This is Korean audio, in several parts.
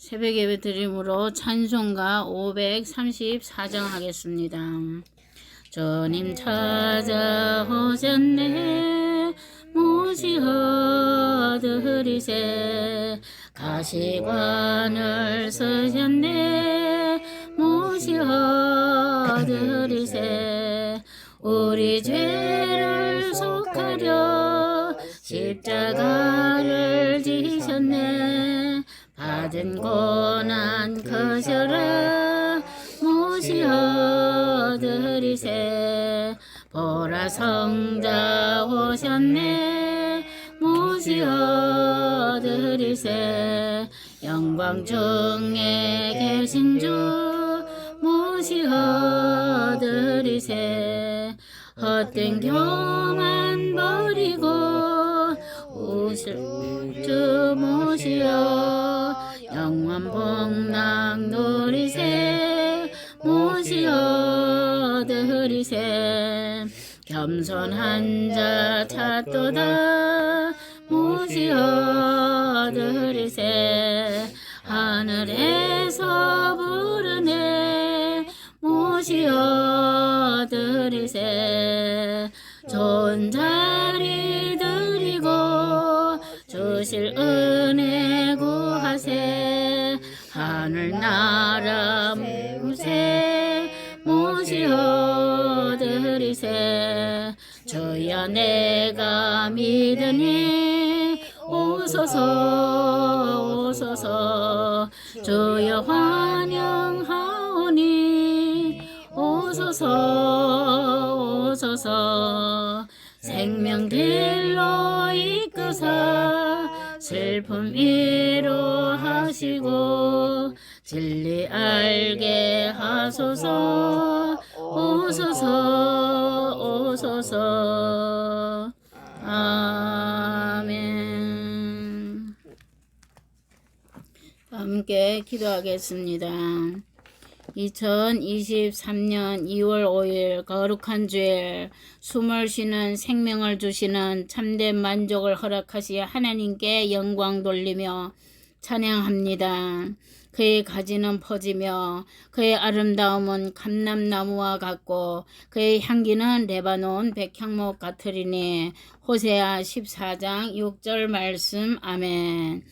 새벽 예배 드림으로 찬송가 534장 하겠습니다. 주님 찾아오셨네. 모시 얻으리세? 가시관을 쓰셨네. 모시 얻으리세? 우리 죄를 속하려 십자가를 지셨네 받은 고난 거셔라 모시 얻으리세. 보라 성자 오셨네. 모시 얻으리세. 영광 중에 계신 주 모시 얻으리세. 헛된 교만 버리고 우실 주 모시어 영원 복락 누리세 모시어 드리세? 겸손한 자 찾도다 모시어 드리세? 하늘에서 부르네 모시어 드리세? 좋은 자리 드리고 주실 은혜 하늘나라 무세 모시어 드리세? 주여 내가 믿으니 오소서 오소서. 주여 환영하오니 오소서 오소서. 생명길로 이끄사 슬픔 위로하시고 진리 알게 하소서. 오소서 오소서. 아멘. 함께 기도하겠습니다. 2023년 2월 5일 거룩한 주일 숨을 쉬는 생명을 주시는 참된 만족을 허락하시 하나님께 영광 돌리며 찬양합니다. 그의 가지는 퍼지며 그의 아름다움은 감람나무와 같고 그의 향기는 레바논 백향목 같으리니 호세아 14장 6절 말씀 아멘.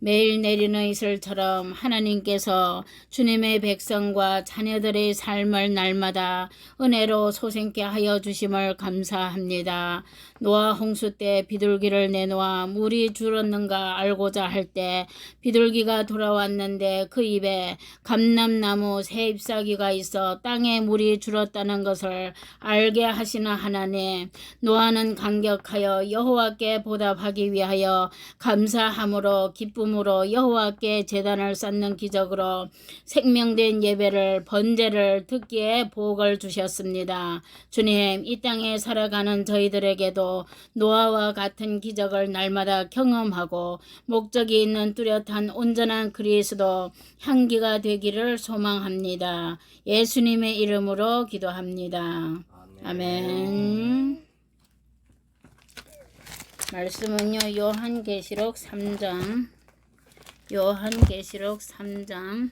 매일 내리는 이슬처럼 하나님께서 주님의 백성과 자녀들의 삶을 날마다 은혜로 소생케 하여 주심을 감사합니다. 노아 홍수 때 비둘기를 내놓아 물이 줄었는가 알고자 할 때 비둘기가 돌아왔는데 그 입에 감람나무 새 잎사귀가 있어 땅에 물이 줄었다는 것을 알게 하시는 하나님 노아는 감격하여 여호와께 보답하기 위하여 감사함으로 기쁨 으로 여호와께 제단을 쌓는 기적으로 생명된 예배를 번제를 듣기에 복을 주셨습니다. 주님 이 땅에 살아가는 저희들에게도 노아와 같은 기적을 날마다 경험하고 목적이 있는 뚜렷한 온전한 그리스도 향기가 되기를 소망합니다. 예수님의 이름으로 기도합니다. 아멘. 말씀은요. 요한계시록 3장. 요한계시록 3장.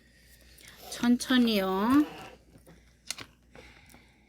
천천히요.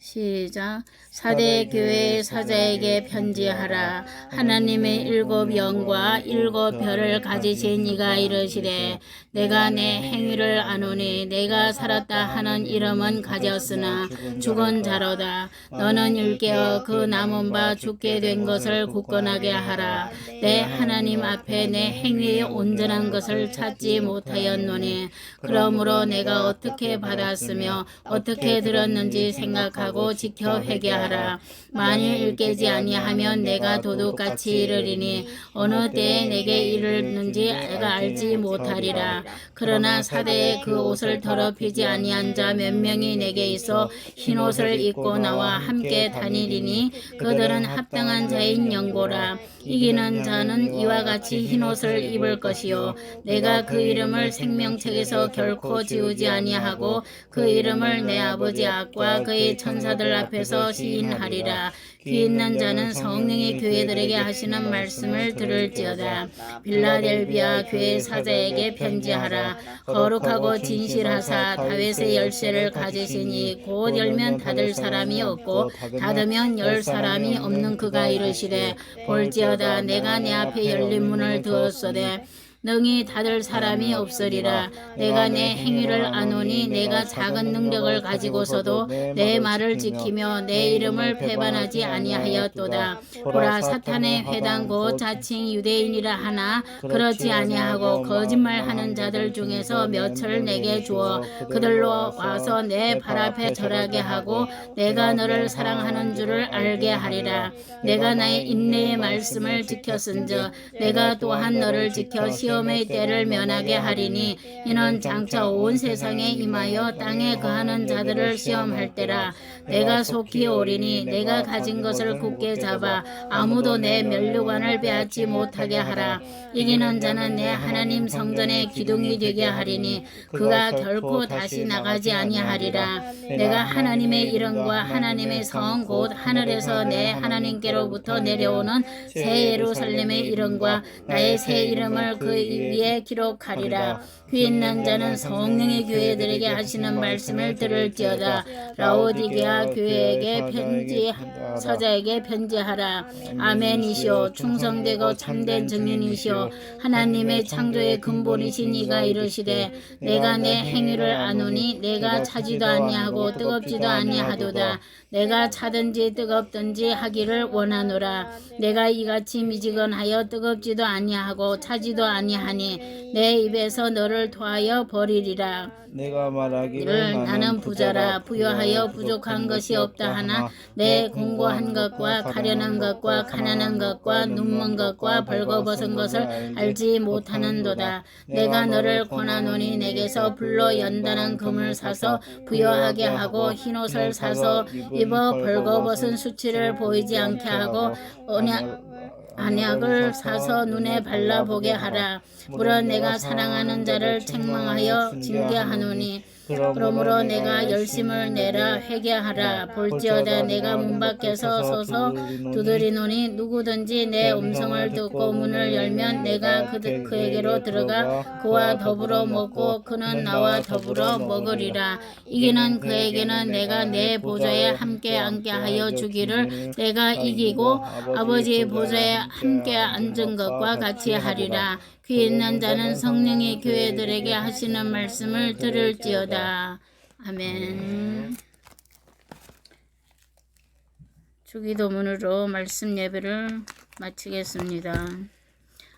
시작. 사대 교회 사자에게 편지하라. 하나님의 일곱 영과 일곱 별을 가지신 이가 이르시되 내가 내 행위를 아노니 내가 살았다 하는 이름은 가졌으나 죽은 자로다. 너는 일깨어 그 남은 바 죽게 된 것을 굳건하게 하라. 내 하나님 앞에 내 행위의 온전한 것을 찾지 못하였노니 그러므로 내가 어떻게 받았으며 어떻게 들었는지 생각하고 지켜 회개하라. 만일 일깨지 아니하면 내가 도둑같이 이르리니 어느 때에 내게 이르는지 내가 알지 못하리라. 그러나 사대에 그 옷을 더럽히지 아니한 자 몇 명이 내게 있어 흰 옷을 입고 나와 함께 다니리니 그들은 합당한 자인 영고라. 이기는 자는 이와 같이 흰 옷을 입을 것이요 내가 그 이름을 생명책에서 결코 지우지 아니하고 그 이름을 내 아버지 앞과 그의 천사 천사들 앞에서 시인하리라. 귀 있는 자는 성령이 교회들에게 하시는 말씀을 들을지어다. 빌라델비아 교회 사자에게 편지하라. 거룩하고 진실하사 다윗의 열쇠를 가지시니 곧 열면 닫을 사람이 없고 닫으면 열 사람이 없는 그가 이르시되 볼지어다 내가 내 앞에 열린 문을 두었소되 능히 닫을 사람이 없으리라. 내가 내 행위를 아노니 내가 작은 능력을 가지고서도 내 말을 지키며 내 이름을 배반하지 아니하였도다. 보라 사탄의 회당 곧 자칭 유대인이라 하나 그렇지 아니하고 거짓말하는 자들 중에서 몇을 내게 주어 그들로 와서 내 발 앞에 절하게 하고 내가 너를 사랑하는 줄을 알게 하리라. 내가 나의 인내의 말씀을 지켰은즉 내가 또한 너를 지켜 시 험의 때를 면하게 하리니 이는 장차 온 세상에 임하여 땅에 거하는 자들을 시험할 때라. 내가 속히 오리니 내가 가진 것을 굳게 잡아 아무도 내 면류관을 빼앗지 못하게 하라. 이기는 자는 내 하나님 성전의 기둥이 되게 하리니 그가 결코 다시 나가지 아니하리라. 내가 하나님의 이름과 하나님의 성 곧 하늘에서 내 하나님께로부터 내려오는 새 예루살렘의 이름과 나의 새 이름을 그 위에 기록하리라. 귀 있는 자는 성령의 교회들에게 하시는 말씀을 들을지어다. 라오디게아 교회에게 편지 사자에게 편지하라. 아멘이시오. 충성되고 참된 증인이시오. 하나님의 창조의 근본이신 이가 이르시되 내가 내 행위를 아노니 내가 차지도 아니하고 뜨겁지도 아니하도다. 내가 차든지 뜨겁든지 하기를 원하노라. 내가 이같이 미지근하여 뜨겁지도 아니하고 차지도 아니 하니 내 입에서 너를 토하여 버리리라. 내가 말하기를 나는 부자라 부여하여 부족한 것이 없다 하나 내 공고한 것과 가련한 것과 가난한 것과 눈먼 것과 벌거벗은 것을 알지 못하는도다. 내가 너를 권하노니 내게서 불로 연단한 금을 사서 부여하게 하고 흰옷을 사서 입어 벌거벗은 수치를 보이지 않게 하고 언약 안약을 사서 눈에 발라보게 하라. 물론 내가 사랑하는 자를 책망하여 징계하노니 그러므로 내가 열심을 내라 회개하라. 볼지어다 내가 문 밖에서 서서 두드리노니 누구든지 내 음성을 듣고 문을 열면 내가 그, 그에게로 들어가 그와 더불어 먹고 그는 나와 더불어 먹으리라. 이기는 그에게는 내가 내 보좌에 함께 앉게 하여 주기를 내가 이기고 아버지의 보좌에 함께 앉은 것과 같이 하리라 귀 있는 자는 성령이 교회들에게 하시는 말씀을 들을지어다. 아멘. 주기도문으로 말씀 예배를 마치겠습니다.